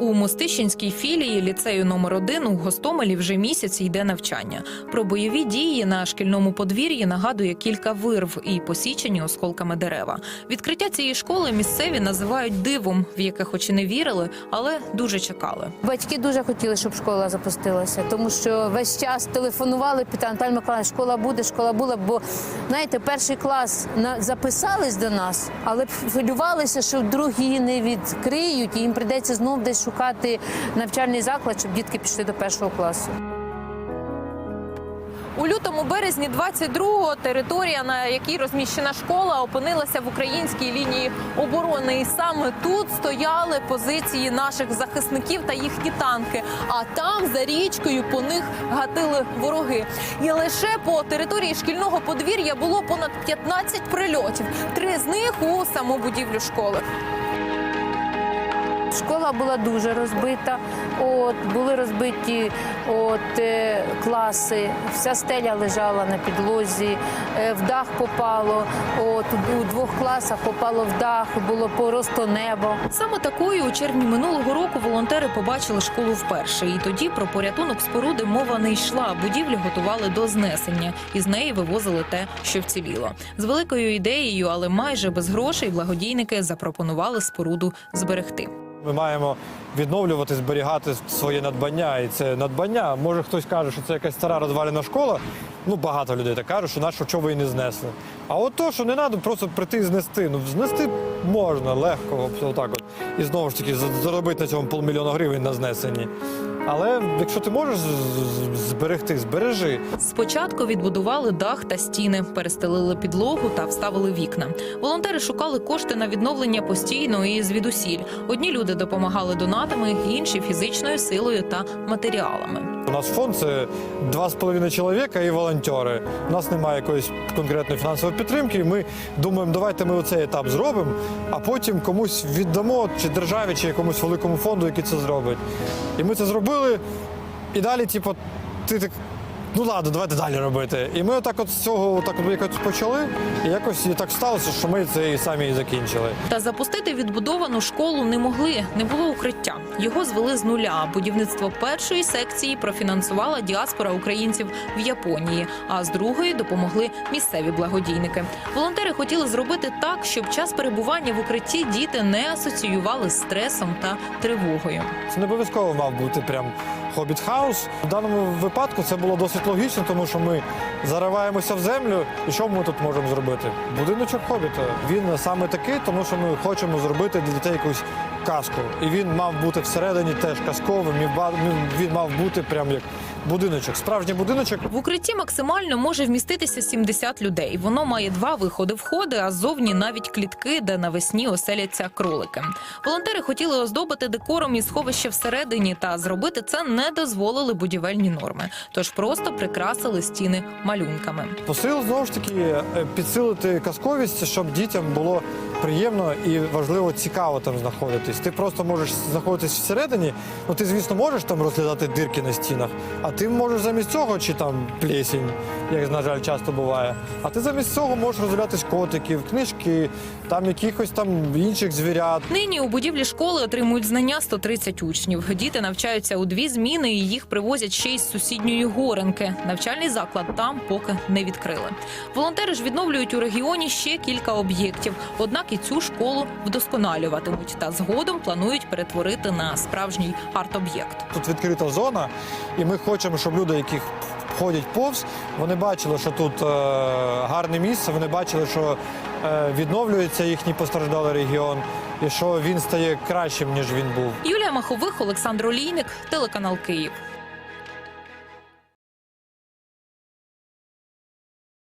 У Мостищинській філії ліцею номер 1 у Гостомелі вже місяць йде навчання. Про бойові дії на шкільному подвір'ї нагадує кілька вирв і посічені осколками дерева. Відкриття цієї школи місцеві називають дивом, в яке хоч і не вірили, але дуже чекали. Батьки дуже хотіли, щоб школа запустилася, тому що весь час телефонували, Наталя Миколаївна, школа буде, школа була. Бо знаєте, перший клас записались до нас, але хвилювалися, що вдруг її не відкриють, і їм прийдеться знов десь шукати навчальний заклад, щоб дітки пішли до першого класу. У лютому березні 22-го територія, на якій розміщена школа, опинилася в українській лінії оборони. І саме тут стояли позиції наших захисників та їхні танки. А там за річкою по них гатили вороги. І лише по території шкільного подвір'я було понад 15 прильотів. Три з них у саму будівлю школи. Школа була дуже розбита. От були розбиті от е, класи, вся стеля лежала на підлозі, е, в дах попало. От у двох класах попало в дах, було просто небо. Саме такою у червні минулого року волонтери побачили школу вперше. І тоді про порятунок споруди мова не йшла. Будівлю готували до знесення, і з неї вивозили те, що вціліло. З великою ідеєю, але майже без грошей, благодійники запропонували споруду зберегти. Ми маємо відновлювати, зберігати своє надбання. І це надбання. Може хтось каже, що це якась стара розвалена школа. Ну, багато людей так кажуть, що нащо чого її не знесли. А от то, що не треба просто прийти і знести. Ну, знести можна легко, отак от. І знову ж таки заробити на цьому полмільйона гривень на знесенні. Але якщо ти можеш зберегти, збережи. Спочатку відбудували дах та стіни, перестелили підлогу та вставили вікна. Волонтери шукали кошти на відновлення постійно і звідусіль. Одні люди допомагали донатами, інші фізичною силою та матеріалами. У нас фонд це два з половиною чоловіка і волонтери. У нас немає якоїсь конкретної фінансової підтримки. Ми думаємо, давайте ми оцей етап зробимо, а потім комусь віддамо, чи державі, чи якомусь великому фонду, який це зробить. І ми це зробили. І далі, типу, ти так. Ну ладно, давайте далі робити. І ми отак от з цього отак от якось почали, і якось і так сталося, що ми це і самі і закінчили. Та запустити відбудовану школу не могли, не було укриття. Його звели з нуля. Будівництво першої секції профінансувала діаспора українців в Японії, а з другої допомогли місцеві благодійники. Волонтери хотіли зробити так, щоб час перебування в укритті діти не асоціювали з стресом та тривогою. Це не обов'язково мав бути прям хобіт хаус. В даному випадку це було досить логічно, тому що ми зариваємося в землю. І що ми тут можемо зробити? Будиночок хобіта. Він саме такий, тому що ми хочемо зробити для дітей якусь казку. І він мав бути всередині теж казковим. Він мав бути прям як будиночок. Справжній будиночок. В укритті максимально може вміститися 70 людей. Воно має два виходи-входи, а ззовні навіть клітки, де навесні оселяться кролики. Волонтери хотіли оздобити декором і сховище всередині, та зробити це не дозволили будівельні норми. Тож просто прикрасили стіни малюнками. Посил знову ж таки е, підсилити казковість, щоб дітям було приємно і важливо цікаво там знаходитись. Ти просто можеш знаходитись всередині. Ну ти, звісно, можеш там розглядати дирки на стінах, а ти можеш замість цього, чи там плесінь, як на жаль, часто буває. А ти замість цього можеш роздивлятись котиків, книжки, там якихось там інших звірят. Нині у будівлі школи отримують знання 130 учнів. Діти навчаються у дві зміни, і їх привозять ще й з сусідньої горенки. Навчальний заклад там поки не відкрили. Волонтери ж відновлюють у регіоні ще кілька об'єктів. Однак і цю школу вдосконалюватимуть та згодом планують перетворити на справжній арт-об'єкт. Тут відкрита зона, і ми хочемо, щоб люди, які ходять повз, вони бачили, що тут е, гарне місце, вони бачили, що е, відновлюється їхній постраждалий регіон, і що він стає кращим, ніж він був. Юлія Махових, Олександр Олійник, телеканал Київ.